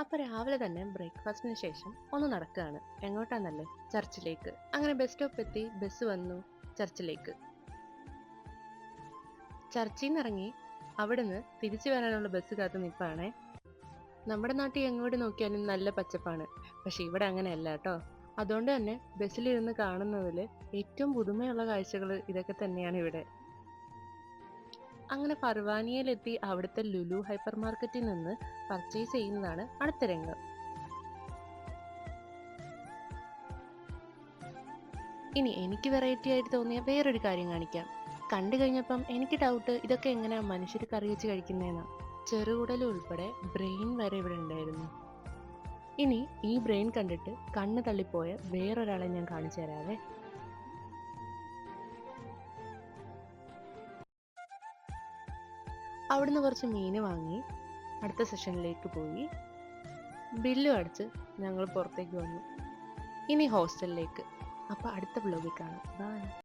അപ്പൊ രാവിലെ തന്നെ ബ്രേക്ക്ഫാസ്റ്റിന് ശേഷം ഒന്ന് നടക്കുകയാണ് എങ്ങോട്ടാന്നല്ലേ? ചർച്ചിലേക്ക് അങ്ങനെ ബസ് സ്റ്റോപ്പ് എത്തി ബസ് വന്നു ചർച്ചിലേക്ക് ചർച്ചിൽ നിന്ന് ഇറങ്ങി അവിടുന്ന് തിരിച്ചു വരാനുള്ള ബസ് കാത്തു നിൽപ്പാണേ നമ്മുടെ നാട്ടിൽ എങ്ങോട്ട് നോക്കിയാലും നല്ല പച്ചപ്പാണ്. പക്ഷെ ഇവിടെ അങ്ങനെയല്ല കേട്ടോ. അതുകൊണ്ട് തന്നെ ബസ്സിലിരുന്ന് കാണുന്നതിൽ ഏറ്റവും പുതുമയുള്ള കാഴ്ചകൾ ഇതൊക്കെ തന്നെയാണ് ഇവിടെ. അങ്ങനെ പർവാനിയയിലെത്തി അവിടുത്തെ ലുലു ഹൈപ്പർ മാർക്കറ്റിൽ നിന്ന് പർച്ചേസ് ചെയ്യുന്നതാണ് അടുത്ത രംഗം. ഇനി എനിക്ക് വെറൈറ്റി ആയിട്ട് തോന്നിയ വേറൊരു കാര്യം കാണിക്കാം. കണ്ടു കഴിഞ്ഞപ്പം എനിക്ക് ഡൗട്ട് ഇതൊക്കെ എങ്ങനെയാണ് മനുഷ്യർ കറി വെച്ച് കഴിക്കുന്നതെന്ന് ചെറുകുടൽ ഉൾപ്പെടെ ബ്രെയിൻ വരെ ഇവിടെ ഉണ്ടായിരുന്നു. ഇനി ഈ ബ്രെയിൻ കണ്ടിട്ട് കണ്ണ് തള്ളിപ്പോയ വേറൊരാളെ ഞാൻ കാണിച്ചു തരാവേ. അവിടുന്ന് കുറച്ച് മീൻ വാങ്ങി അടുത്ത സെഷനിലേക്ക് പോയി. ബില്ലും അടിച്ച് ഞങ്ങൾ പുറത്തേക്ക് വന്നു. ഇനി ഹോസ്റ്റലിലേക്ക്. അപ്പോൾ അടുത്ത ബ്ലോഗിൽ കാണാം. ബൈ